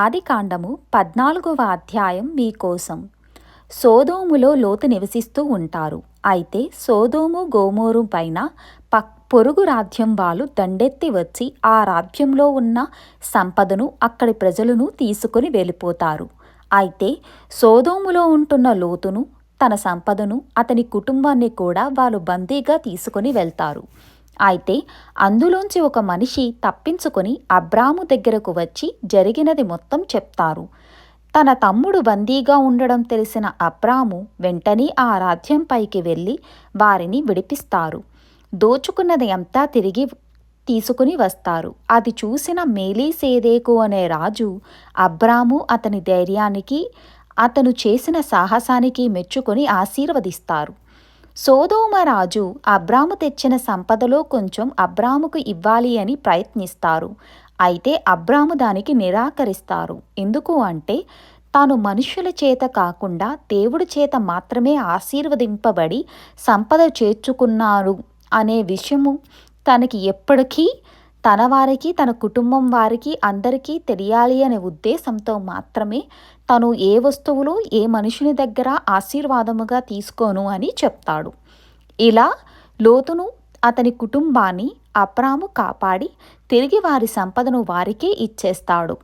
ఆదికాండము పద్నాలుగవ అధ్యాయం మీకోసం సోదోములో లోతు నివసిస్తూ ఉంటారు. అయితే సోదోము గోమోరు పైన పక్ పొరుగు రాజ్యం వాళ్ళు దండెత్తి వచ్చి ఆ రాజ్యంలో ఉన్న సంపదను అక్కడి ప్రజలను తీసుకుని వెళ్ళిపోతారు. అయితే సోదోములో ఉంటున్న లోతును తన సంపదను అతని కుటుంబాన్ని కూడా వాళ్ళు బందీగా తీసుకుని వెళ్తారు. అయితే అందులోంచి ఒక మనిషి తప్పించుకొని అబ్రాము దగ్గరకు వచ్చి జరిగినది మొత్తం చెప్తారు. తన తమ్ముడు బందీగా ఉండడం తెలిసిన అబ్రాము వెంటనే ఆ రాజ్యంపైకి వెళ్ళి వారిని విడిపిస్తారు. దోచుకున్నది అంతా తిరిగి తీసుకుని వస్తారు. అది చూసిన మేలీసేదేకు అనే రాజు అబ్రాము అతని ధైర్యానికి అతను చేసిన సాహసానికి మెచ్చుకొని ఆశీర్వదిస్తారు. సోదోమరాజు అబ్రాము తెచ్చిన సంపదలో కొంచెం అబ్రాముకు ఇవ్వాలి అని ప్రయత్నిస్తారు. అయితే అబ్రాము దానికి నిరాకరిస్తారు. ఎందుకు అంటే తాను మనుషుల చేత కాకుండా దేవుడి చేత మాత్రమే ఆశీర్వదింపబడి సంపద చేర్చుకున్నారు అనే విషయము తనకి ఎప్పటికీ తన వారికి తన కుటుంబం వారికి అందరికీ తెలియాలి అనే ఉద్దేశంతో మాత్రమే తను ఏ వస్తువులు ఏ మనుషుని దగ్గర ఆశీర్వాదముగా తీసుకోను అని చెప్తాడు. ఇలా లోతును అతని కుటుంబాన్ని అప్రాము కాపాడి తిరిగి వారి సంపదను వారికే ఇచ్చేస్తాడు.